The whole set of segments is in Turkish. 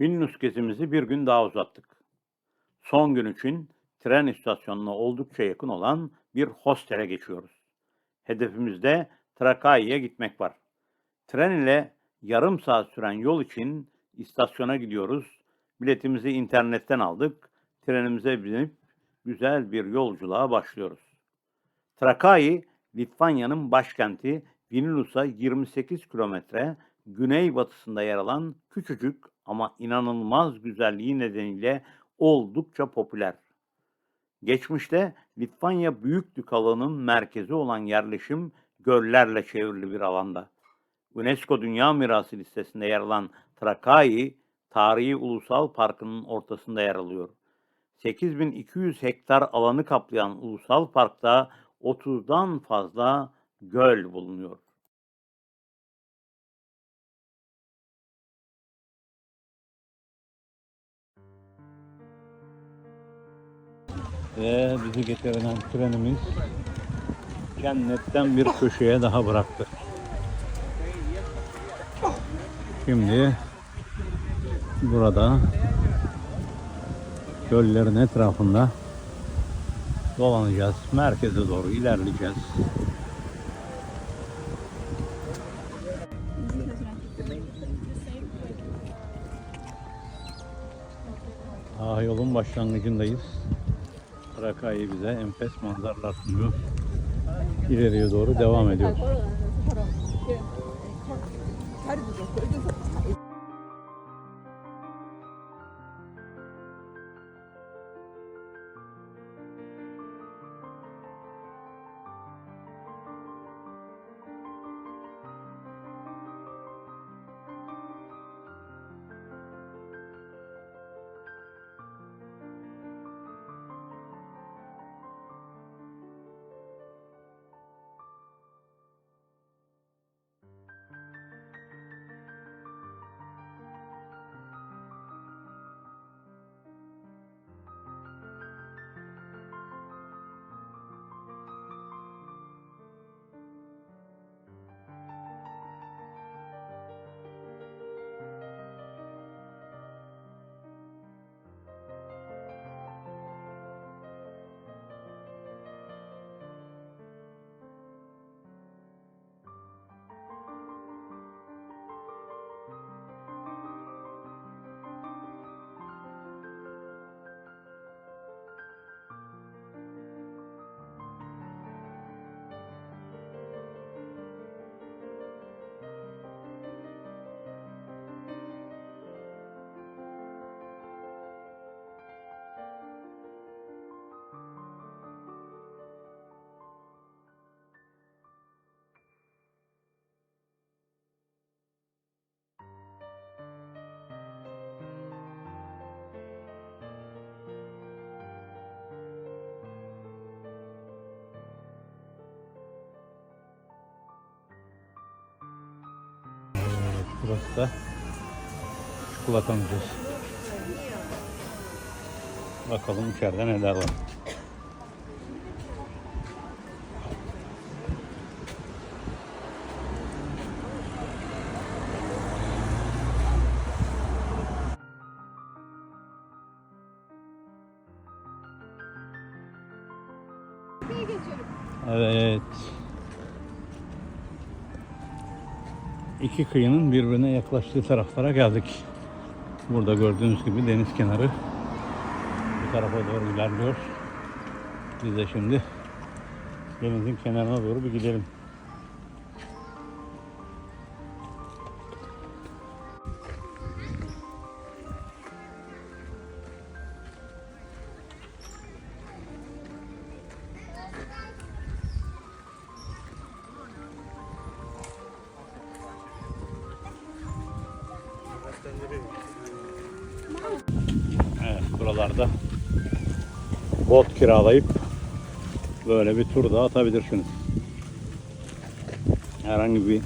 Vilnius gezimizi bir gün daha uzattık. Son gün için tren istasyonuna oldukça yakın olan bir hostele geçiyoruz. Hedefimizde Trakai'ye gitmek var. Tren ile yarım saat süren yol için istasyona gidiyoruz. Biletimizi internetten aldık. Trenimize binip güzel bir yolculuğa başlıyoruz. Trakai, Litvanya'nın başkenti Vilnius'a 28 kilometre güneybatısında yer alan küçücük ama inanılmaz güzelliği nedeniyle oldukça popüler. Geçmişte Litvanya Büyük Dükalığı'nın merkezi olan yerleşim göllerle çevrili bir alanda. UNESCO Dünya Mirası listesinde yer alan Trakai, tarihi ulusal parkının ortasında yer alıyor. 8200 hektar alanı kaplayan ulusal parkta 30'dan fazla göl bulunuyor. Ve bizi getiren trenimiz cennetten bir köşeye daha bıraktı. Şimdi burada göllerin etrafında dolanacağız. Merkeze doğru ilerleyeceğiz. Daha yolun başlangıcındayız. Trakay'ı bize enfes manzaralar sunuyor. İleriye doğru devam ediyor. Burası da çikolatamız. Bakalım içeride neler var. Evet. İki kıyının birbirine yaklaştığı taraflara geldik. Burada gördüğünüz gibi deniz kenarı bu tarafa doğru ilerliyor. Biz de şimdi denizin kenarına doğru bir gidelim. Buralarda bot kiralayıp böyle bir tur da atabilirsiniz. Herhangi bir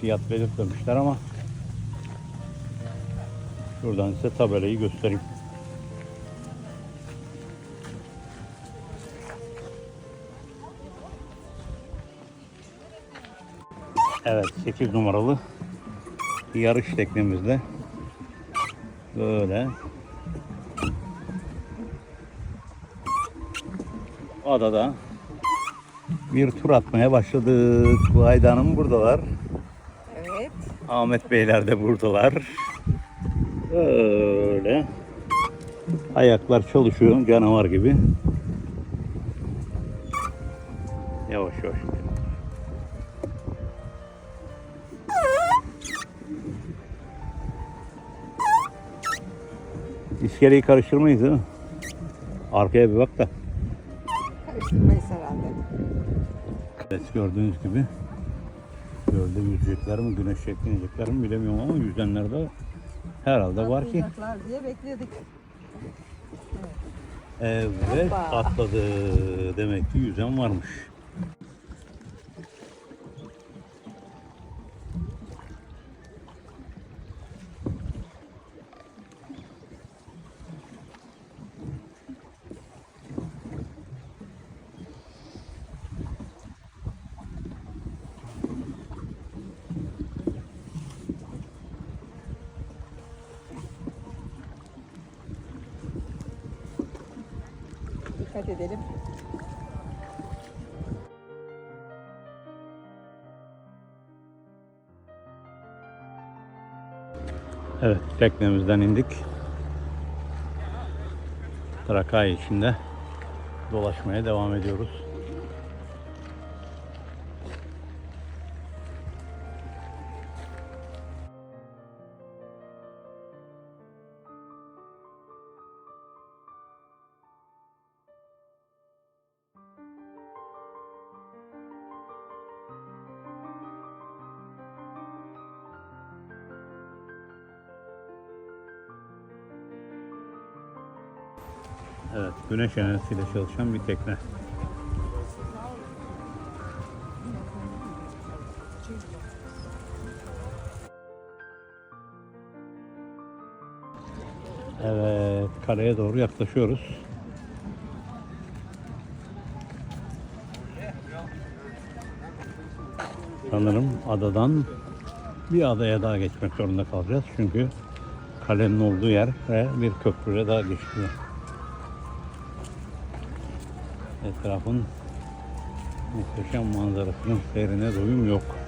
fiyat belirtmemişler ama şuradan size tabelayı göstereyim. Evet 8 numaralı yarış teknemizde Böyle. Adada bir tur atmaya başladık. Bu Aydan'ım buradalar. Evet. Ahmet Beyler de buradalar. Öyle. Ayaklar çalışıyor canavar gibi. Yavaş yavaş. İskeleyi karıştırmayız değil mi? Arkaya bir bak da. Karıştırmayız herhalde. Evet gördüğünüz gibi gölde yüzecekler mi, güneş çeklenecekler mi bilemiyorum ama yüzenler de herhalde var ki. Atlayacaklar diye bekledik. Evet Hoppa. atladı. Demek ki yüzen varmış. Dikkat edelim. Evet teknemizden indik. Trakay içinde dolaşmaya devam ediyoruz. Evet güneş enerjisiyle çalışan bir tekne. Evet, kaleye doğru yaklaşıyoruz. Sanırım adadan bir adaya daha geçmek zorunda kalacağız. Çünkü kalenin olduğu yer ve bir köprüye daha geçiyor. Etrafın muhteşem manzarasının seyrine doyum yok.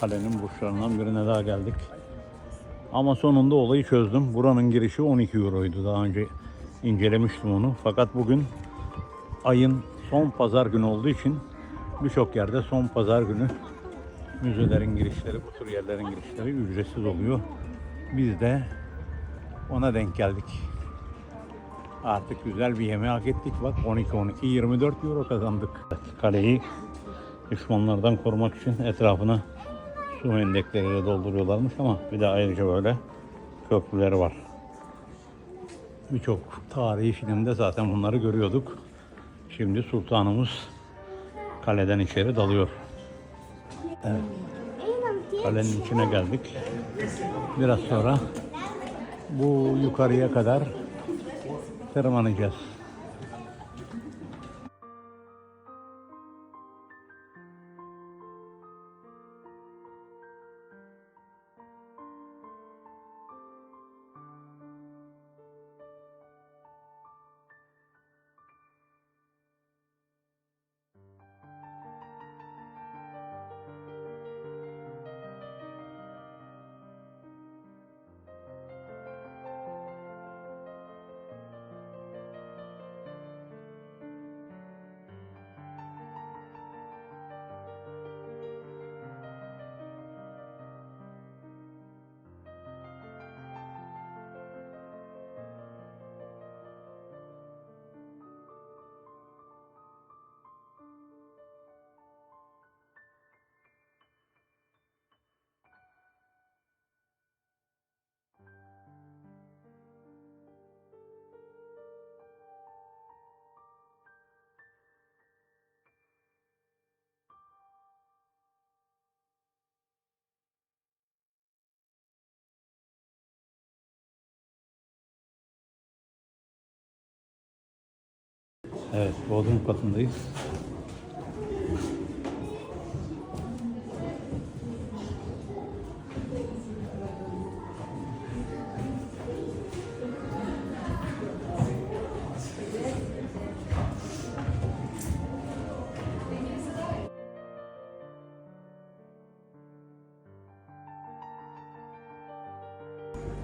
Kalenin burçlarından birine daha geldik. Ama sonunda olayı çözdüm. Buranın girişi 12 euroydu. Daha önce incelemiştim onu. Fakat bugün ayın son pazar günü olduğu için birçok yerde son pazar günü müzelerin girişleri, bu tür yerlerin girişleri ücretsiz oluyor. Biz de ona denk geldik. Artık güzel bir yemeği hak ettik. Bak 12-12 24 euro kazandık. Kaleyi düşmanlardan korumak için etrafına su endekleriyle dolduruyorlarmış ama bir de ayrıca böyle köprüleri var. Birçok tarihi filmde zaten bunları görüyorduk. Şimdi sultanımız kaleden içeri dalıyor. Evet. Kalenin içine geldik. Biraz sonra bu yukarıya kadar tırmanacağız. Evet, Bodrum katındayız.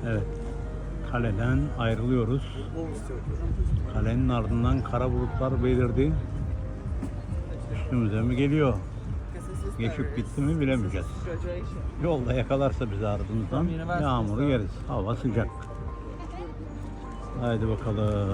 Evet, kaleden ayrılıyoruz. Kalenin ardından kara bulutlar belirdi. Üstümüze mi geliyor? Geçip gitti mi bilemeyeceğiz. Yolda yakalarsa bizi ardımızdan yağmuru yeriz. Hava sıcak. Haydi bakalım.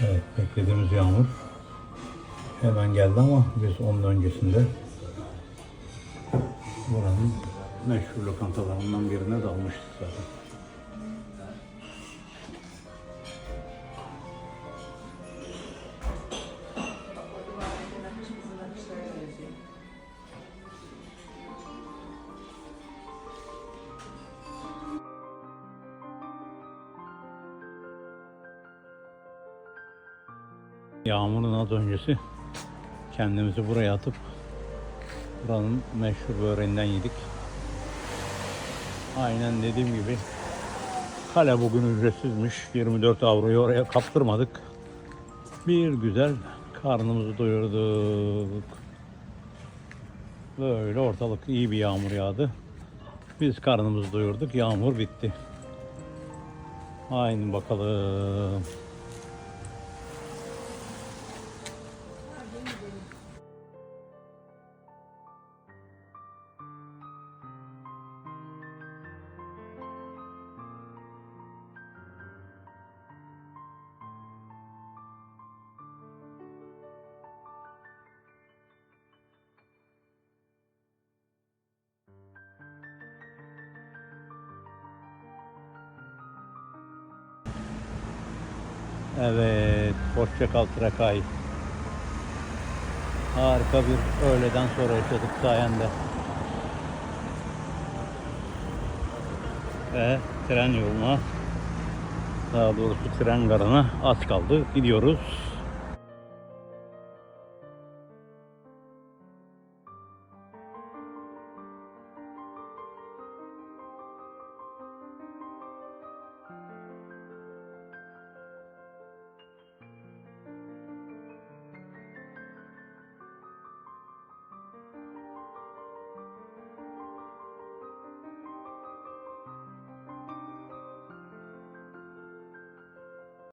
Evet, beklediğimiz yağmur hemen geldi ama biz onun öncesinde buranın meşhur lokantalarından birine dalmıştık zaten. Yağmurun az öncesi kendimizi buraya atıp buranın meşhur böreğinden yedik. Aynen dediğim gibi kale bugün ücretsizmiş. 24 avroyu oraya kaptırmadık. Bir güzel karnımızı doyurduk. Böyle ortalık iyi bir yağmur yağdı. Biz karnımızı doyurduk. Yağmur bitti. Aynı bakalım. Evet, hoşça kal Trakay. Harika bir öğleden sonra yaşadık sayende. Ve tren yoluna, daha doğrusu tren garına az kaldı. Gidiyoruz.